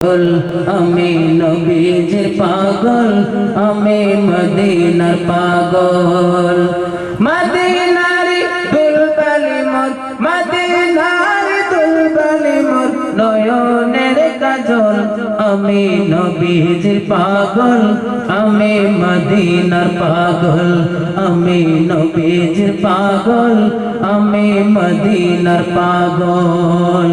পাগল, আমি নবীজির পাগল, আমি মদিনার পাগল। মদিনারি দুলবালি মোর, মদিনারি দুলবালি মোর, নয়নের কাজল, আমি নবীজির পাগল, আমি মদিনার পাগল, আমি নবীজির পাগল, আমি মদিনার পাগল।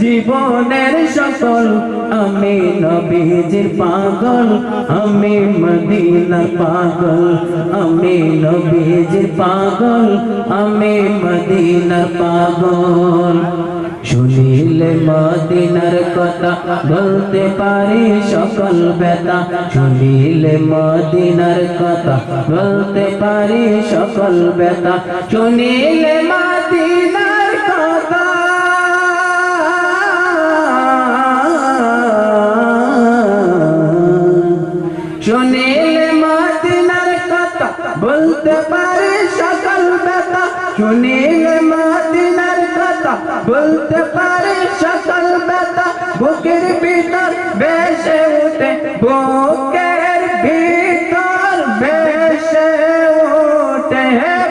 জীবনের সকল, আমি নবীজির পাগল, আমি মদিনা পাগল, আমি নবীজির পাগল, আমি মদিনা পাগল। শুনিলে মদিনার কথা বলতে পারি সকল ব্যথা। শুনিলে মদিনার কথা বলতে পারি সকল বেতা শুনিলে মদিনার কথা শুনিলে মদিনার কথা, বলতে পারি সকল ব্যথা শুনিলে মদিনার কথা, বলতে পারি সকল ব্যথা বুকের ভিতর বেসে উঠে বুকের ভিতর বেসে উঠে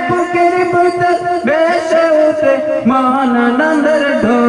বুকের ভিতর বেসে উঠে মহানন্দর ঢোল।